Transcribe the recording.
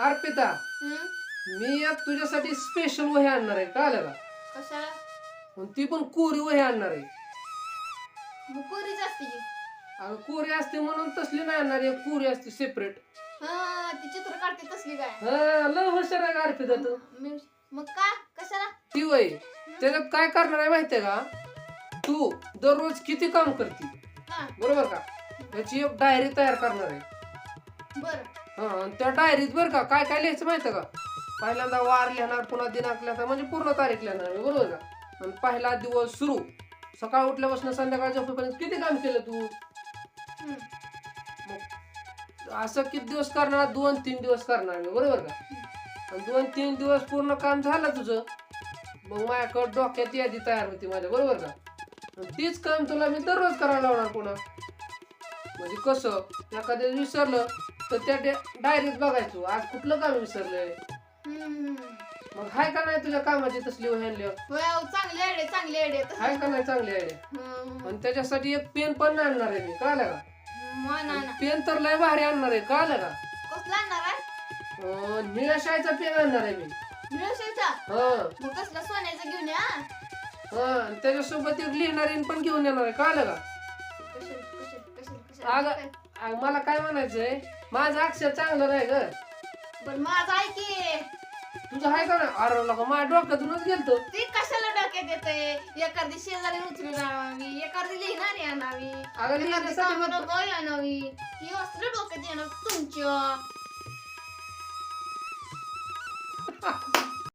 अर्पिता? मी एक तुझ्यासाठी स्पेशल वही आणणार आहे का? कशाला? पण ती पण कोरी वही आणणार आहे. मग कोरीच असते की? अगं कोरी असते म्हणून तसली नाही आणणार एक कोरी असते सेपरेट हा ती चित्र काढते तसली काय? हा लय हुशार आहे का अर्पिता तू. मी मग का? कशाला? ती वही त्याच्यात काय करणार आहे माहितीये का? तू दररोज किती काम करते? हा. बरोबर का? याची एक डायरी तयार करणार आहे. बर. हा आणि त्या डायरीत बरं का? काय काय लिहायचं माहितीये का? पहिल्यांदा वार लिहिणार पुन्हा दिनांक लिहिणार म्हणजे पूर्ण तारीख लिहिणार मी, बरोबर का? आणि पहिला दिवस सुरू. सकाळ उठल्यापासून संध्याकाळ झोपेपर्यंत किती काम केलं तू? असं किती दिवस करणार? दोन तीन दिवस करणार मी बरोबर का? आणि दोन तीन दिवस पूर्ण काम झालं तुझं मग माझ्याकडं डोक्यात यादी तयार होती माझ्या बरोबर का? आणि तीच काम तुला मी दररोज करायला लावणार पुन्हा. म्हणजे कसं एखाद्या विसरलं तर त्या डायरीत बघायचो. आज कुठलं काम विसरलंय? मग हाय का नाही तुझ्या कामाची तसली वह्यांली चांगले आयडिया चांगले आयडिया. हाय का नाही चांगली आयडिया? आणि त्याच्यासाठी एक पेन पण आणणार आहे मी कळलं का? ना पेन तर लय भारी आणणार आहे कळलं का? कसला आणणार आहे? अं, निळ्या शाळेचा पेन आणणार आहे मी. निळशाचा हा. मग कसला सोन्याचं घेऊन या? हा आणि त्याच्यासोबत एक लिहिणारी पण घेऊन येणार आहे कळलं का? अगं अगं, मला काय म्हणायचंय? माझं अक्षर चांगलं नाही ग. बरं माझं आहे की. तुझं आहे का नाही? अरे लका माझ्या डोक्यातूनच गेलतो. ती कशाला डोक्यात येते एखादी शेजारी उचलून आणावी एखादी लिहिणारी आणावी अगं एखादी कामाला बाई आणावी ही असलं डोक्यात येणार तुमच्या